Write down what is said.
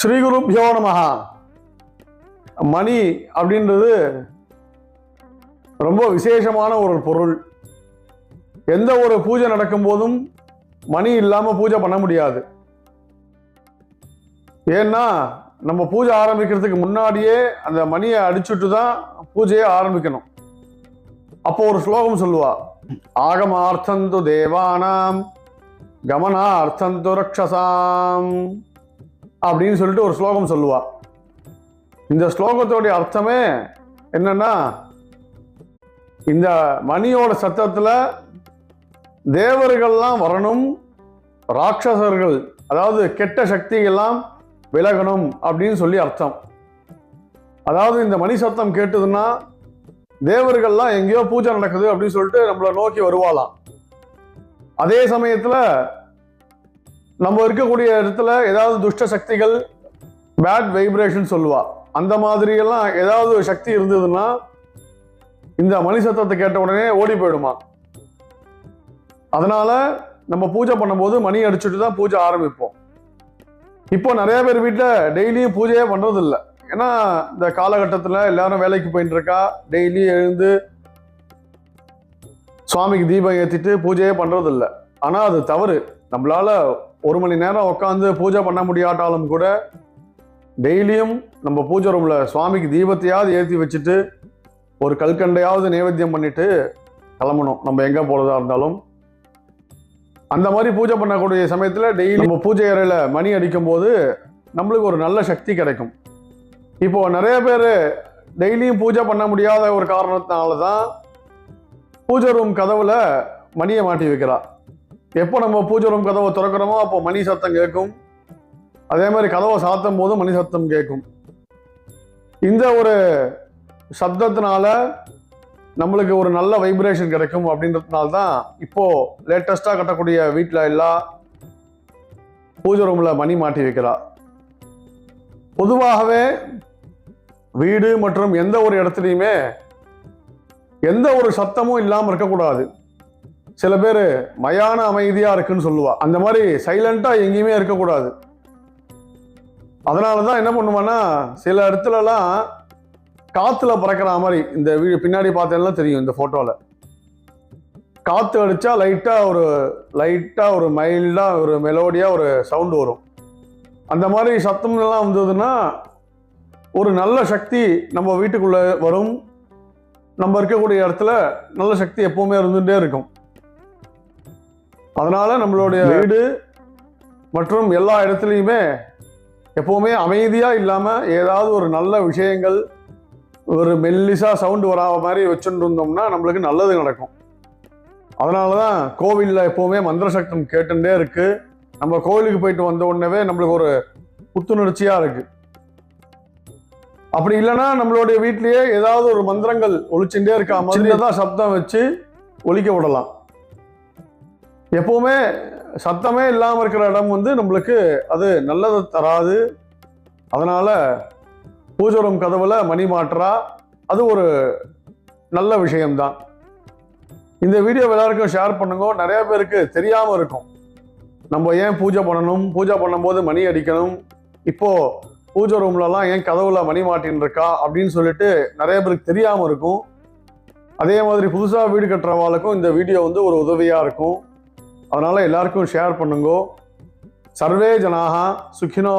ஸ்ரீகுருப்பியோ நமஹா. மணி அப்படின்றது ரொம்ப விசேஷமான ஒரு பொருள். எந்த ஒரு பூஜை நடக்கும் போதும் மணி இல்லாமல் பூஜை பண்ண முடியாது. ஏன்னா நம்ம பூஜை ஆரம்பிக்கிறதுக்கு முன்னாடியே அந்த மணியை அடிச்சுட்டு தான் பூஜையை ஆரம்பிக்கணும். அப்போ ஒரு ஸ்லோகம் சொல்லுவா ஆகமார்த்தந்து தேவானாம் கமனார்த்தந்து ரக்ஷசாம். அப்படின்னு சொல்லிட்டு ஒரு ஸ்லோகம் சொல்லுவா. இந்த ஸ்லோகத்தோடைய அர்த்தமே என்னன்னா இந்த மணியோட சத்தத்தில் தேவர்கள்லாம் வரணும் ராட்சசர்கள் அதாவது கெட்ட சக்திகள்லாம் விலகணும் அப்படின்னு சொல்லி அர்த்தம். அதாவது இந்த மணி சத்தம் கேட்டதுன்னா தேவர்கள்லாம் எங்கேயோ பூஜை நடக்குது அப்படின்னு சொல்லிட்டு நம்மளை நோக்கி வருவாளாம். அதே சமயத்தில் நம்ம இருக்கக்கூடிய இடத்துல ஏதாவது துஷ்ட சக்திகள் பேட் வைப்ரேஷன் சொல்லுவா. அந்த மாதிரியெல்லாம் ஏதாவது சக்தி இருந்ததுன்னா இந்த மணி சத்தத்தை கேட்ட உடனே ஓடி போயிடுமா. அதனால நம்ம பூஜை பண்ணும்போது மணி அடிச்சுட்டு தான் பூஜை ஆரம்பிப்போம். இப்போ நிறைய பேர் வீட்டில் டெய்லியும் பூஜையே பண்ணுறதில்ல இல்ல ஏன்னா இந்த காலகட்டத்தில் எல்லாரும் வேலைக்கு போயிட்டு இருக்கா டெய்லி எழுந்து சுவாமிக்கு தீபம் ஏற்றிட்டு பூஜையே பண்ணுறதில்ல ஆனால் அது தவறு. நம்மளால ஒரு மணி நேரம் உட்காந்து பூஜை பண்ண முடியாட்டாலும் கூட டெய்லியும் நம்ம பூஜை ரூமில் சுவாமிக்கு தீபத்தையாவது ஏற்றி வச்சுட்டு ஒரு கல்கண்டையாவது நைவேத்தியம் பண்ணிட்டு கிளம்பணும். நம்ம எங்கே போகிறதா இருந்தாலும். அந்த மாதிரி பூஜை பண்ணக்கூடிய சமயத்தில் டெய்லி நம்ம பூஜை அறையில் மணி அடிக்கும்போது நம்மளுக்கு ஒரு நல்ல சக்தி கிடைக்கும். இப்போ நிறைய பேர் டெய்லியும் பூஜை பண்ண முடியாத ஒரு காரணத்தினால தான் பூஜை ரூம் கதவில் மணியை மாட்டி வைக்கிறா. எப்போ நம்ம பூஜை ரூம் கதவை திறக்கிறோமோ அப்போ மணி சத்தம் கேட்கும். அதே மாதிரி கதவை சாத்தும் போது மணி சத்தம் கேட்கும். இந்த ஒரு சப்தத்தினால நம்மளுக்கு ஒரு நல்ல வைப்ரேஷன் கிடைக்கும் அப்படின்றதுனால தான் இப்போது லேட்டஸ்ட்டாக கட்டக்கூடிய வீட்டில் எல்லாம் பூஜை ரூமில் மணி மாட்டி வைக்கிறா. பொதுவாகவே வீடு மற்றும் எந்த ஒரு இடத்துலையுமே எந்த ஒரு சத்தமும் இல்லாமல் இருக்கக்கூடாது. சில பேர் மயான அமைதியாக இருக்குன்னு சொல்லுவா. அந்த மாதிரி சைலண்ட்டாக எங்கேயுமே இருக்கக்கூடாது. அதனால தான் என்ன பண்ணுவான்னா சில இடத்துலலாம் காற்றுல பறக்கிற மாதிரி இந்த வீடு பின்னாடி பார்த்தேன்னா தெரியும் இந்த ஃபோட்டோவில் காற்று அடித்தா லைட்டாக ஒரு லைட்டாக ஒரு மைல்டாக ஒரு மெலோடியாக ஒரு சவுண்டு வரும். அந்த மாதிரி சத்தம் எல்லாம் வந்ததுன்னா ஒரு நல்ல சக்தி நம்ம வீட்டுக்குள்ளே வரும். நம்ம இருக்கக்கூடிய இடத்துல நல்ல சக்தி எப்போவுமே இருந்துகிட்டே இருக்கும். அதனால நம்மளுடைய வீடு மற்றும் எல்லா இடத்துலையுமே எப்பவுமே அமைதியா இல்லாம ஏதாவது ஒரு நல்ல விஷயங்கள் ஒரு மெல்லிசா சவுண்டு வராத மாதிரி வச்சுட்டு இருந்தோம்னா நம்மளுக்கு நல்லது நடக்கும். அதனால தான் கோவிலில் எப்போவுமே மந்திர சக்தம் கேட்டுட்டே இருக்கு. நம்ம கோவிலுக்கு போயிட்டு வந்த உடனே நம்மளுக்கு ஒரு புத்துணர்ச்சியா இருக்கு. அப்படி இல்லைன்னா நம்மளுடைய வீட்லயே ஏதாவது ஒரு மந்திரங்கள் ஒழிச்சுட்டே இருக்கா மாதிரி தான் சப்தம் வச்சு ஒலிக்க விடலாம். எப்போவுமே சத்தமே இல்லாமல் இருக்கிற இடம் வந்து நம்மளுக்கு அது நல்லதை தராது. அதனால் பூஜை ரூம் மணி மாற்றா அது ஒரு நல்ல விஷயம்தான். இந்த வீடியோ எல்லாருக்கும் ஷேர் பண்ணுங்க. நிறைய பேருக்கு தெரியாமல் இருக்கும். நம்ம ஏன் பூஜை பண்ணணும்? பூஜை பண்ணும்போது மணி அடிக்கணும். இப்போது பூஜை ரூம்லலாம் ஏன் கதவுல மணி மாட்டின்னு இருக்கா? அப்படின்னு சொல்லிட்டு நிறைய பேருக்கு தெரியாமல் இருக்கும். அதே மாதிரி புதுசாக வீடு கட்டுறவாளுக்கும் இந்த வீடியோ வந்து ஒரு உதவியாக இருக்கும். அதனால் எல்லாருக்கும் ஷேர் பண்ணுங்க. சர்வே ஜனாக சுகினோ